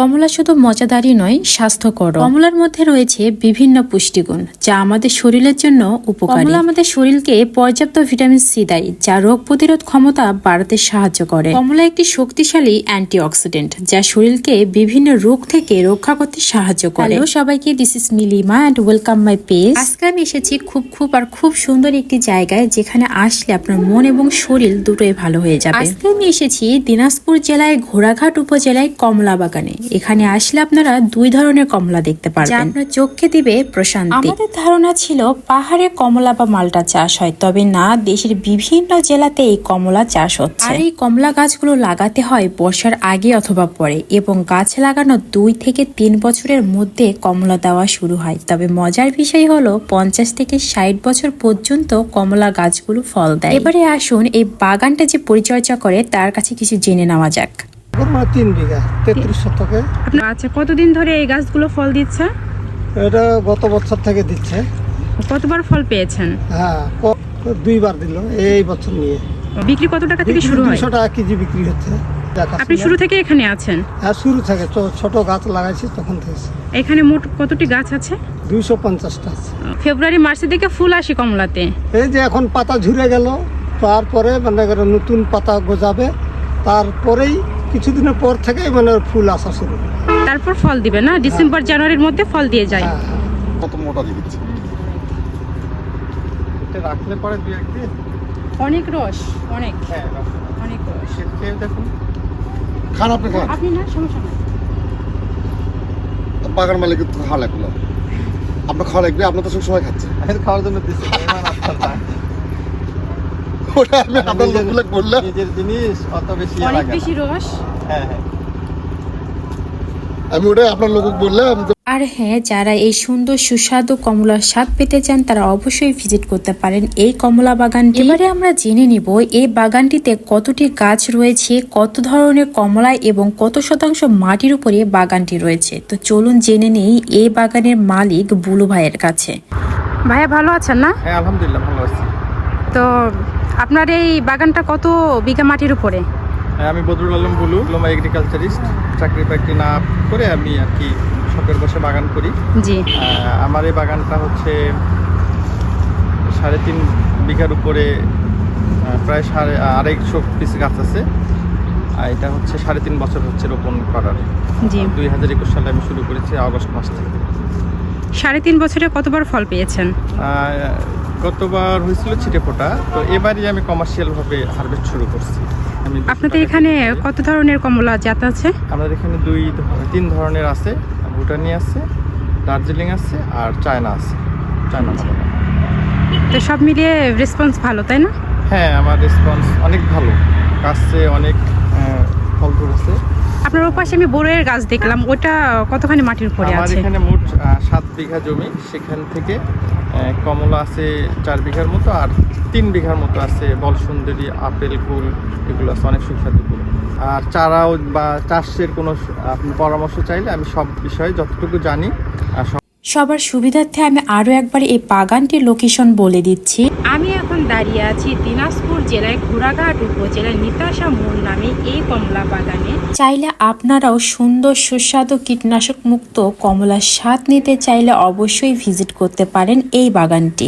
কমলা শুধু মজাদারই নয় স্বাস্থ্যকর কমলার মধ্যে রয়েছে বিভিন্ন পুষ্টিগুণ যা আমাদের শরীরের জন্য উপকারী। কমলা আমাদের শরীরকে পর্যাপ্ত ভিটামিন সি দেয় যা রোগ প্রতিরোধ ক্ষমতা বাড়াতে সাহায্য করে। কমলা একটি শক্তিশালী অ্যান্টিঅক্সিডেন্ট যা শরীরকে বিভিন্ন রোগ থেকে রক্ষা করতে সাহায্য করে। হ্যালো সবাইকে this is Milima and welcome my page আজকে আমি এসেছি খুব খুব আর খুব সুন্দর একটি জায়গায় যেখানে আসলে আপনার মন এবং শরীর দুটোই ভালো হয়ে যাবে। আজকে আমি এসেছি দিনাজপুর জেলায় ঘোড়াঘাট উপজেলায় কমলা বাগানে এখানে আসলে আপনারা দুই ধরনের কমলা দেখতে পারবেন। আপনার চোখকে দিবে প্রশান্তি। আমাদের ধারণা ছিল পাহাড়ে কমলা বা মালটা চাষ হয় তবে না দেশের বিভিন্ন জেলাতে এই কমলা চাষ হচ্ছে। আর এই কমলা গাছগুলো লাগাতে হয় বর্ষার আগে অথবা পরে এবং গাছ লাগানো দুই থেকে তিন বছরের মধ্যে কমলা দেওয়া শুরু হয়। তবে মজার বিষয় হলো পঞ্চাশ থেকে ষাট বছর পর্যন্ত কমলা গাছগুলো ফল দেয়। এবারে আসুন এই বাগানটা যে পরিচর্যা করে তার কাছে কিছু জেনে নেওয়া যাক। মানে তিন বিঘা তেত্রিশ শতকে। আপনার আচ্ছা কতদিন ধরে এই গাছগুলো ফল দিচ্ছে? এটা গত বছর থেকে দিচ্ছে। কতবার ফল পেয়েছেন? হ্যাঁ দুইবার দিল এই বছর নিয়ে। বিক্রি কত টাকা থেকে শুরু হয়? টাকা কেজি বিক্রি হচ্ছে। আপনি শুরু থেকে এখানে আছেন? হ্যাঁ শুরু থেকে ছোট গাছ লাগাইছি তখন থেকে। এখানে মোট কতটি গাছ আছে? দুইশো পঞ্চাশটা আছে। ফেব্রুয়ারি মার্চের দিকে ফুল আসে কমলাতে। এই যে এখন পাতা ঝুরে গেল তারপরে মানে নতুন পাতা গজাবে তারপরেই কিছুদিনের পর থেকে মানে ফুল আসা শুরু। তারপর ফল দিবে না? ডিসেম্বর জানুয়ারির মধ্যে ফল দিয়ে যায়। হ্যাঁ হ্যাঁ। কত মোটা দিয়ে দিচ্ছে এটা রাখলে পরে দু একদিন অনেক রস অনেক। হ্যাঁ অনেক রস। খেয়ে দেখুন। খান আপনি খান। আপনি না সমস্যা না বাগান মালিকের তো খাওয়া লাগল আপনার খাওয়া লাগবে আপনার তো সবসময় খাচ্ছে খাওয়ার জন্য দিচ্ছি ওটা আমি আপনার লোকগুলো বললাম নিজের জিনিস অত বেশি অনেক বেশি রস। হ্যাঁ হ্যাঁ। আমি ওটা আপনার লোক বললাম আর হ্যাঁ যারা এই সুন্দর সুস্বাদু কমলার স্বাদ পেতে চান তারা অবশ্যই ভিজিট করতে পারেন এই কমলা বাগান এবারে আমরা জেনে নিব এই বাগানটিতে কতটি গাছ রয়েছে কত ধরনের কমলা এবং কত শতাংশ মাটির উপরে বাগানটি রয়েছে। তো চলুন জেনে নেই এই বাগানের মালিক বুলু ভাইয়ের কাছে। ভাইয়া ভালো আছেন না? হ্যাঁ আলহামদুলিল্লাহ ভালো আছি। তো আপনার এই বাগানটা কত বিঘা মাটির উপরে? হ্যাঁ, আমি বদরুল আলম বুলু ডিপ্লোমা এগ্রিকালচারিস্ট চাকরি বাকরি না করে আমি আর কি শখের বসে বাগান করি। জি। আমার এই বাগানটা হচ্ছে সাড়ে তিন বিঘার উপরে প্রায় সাড়ে আড়াইশো পিস গাছ আছে। আর এটা হচ্ছে সাড়ে তিন বছর হচ্ছে রোপণ করার। জি। দুই হাজার একুশ সালে আমি শুরু করেছি আগস্ট মাস থেকে। সাড়ে তিন বছরে কতবার ফল পেয়েছেন? গতবার হয়েছিল ছিটে ফোটা তো এবারই আমি কমার্শিয়াল ভাবে হারভেস্ট শুরু করছি। আমি আপনাদের এখানে কত ধরনের কমলা জাত আছে? আমাদের এখানে দুই তিন ধরনের আছে ভুটানি আছে দার্জিলিং আছে আর চায়না আছে চায়না তো সব মিলিয়ে রেসপন্স ভালো তাই না? হ্যাঁ আমার রেসপন্স অনেক ভালো। কাছে অনেক ফল ধরেছে আপনার ওপাশে আমি বোরের গাছ দেখলাম ওটা কতখানি মাটির উপরে আমার আছে? এখানে মোট সাত বিঘা জমি সেখান থেকে কমলা আছে চার বিঘার মতো আর তিন বিঘার মতো আছে বল সুন্দরী আপেল ফুল এগুলো আছে অনেক সুস্বাদু ফুল আর চারাও বা চাষের কোনো আপনি পরামর্শ চাইলে আমি সব বিষয়ে যতটুকু জানি সবার সুবিধার্থে আমি আরও একবার এই বাগানটির লোকেশন বলে দিচ্ছি। আমি এখন দাঁড়িয়ে আছি দিনাজপুর জেলায় ঘোড়াঘাট উপজেলায় নিতাশা মূল নামে এই কমলা বাগানে। চাইলে আপনারাও সুন্দর সুস্বাদু কীটনাশক মুক্ত কমলার স্বাদ নিতে চাইলে অবশ্যই ভিজিট করতে পারেন এই বাগানটি।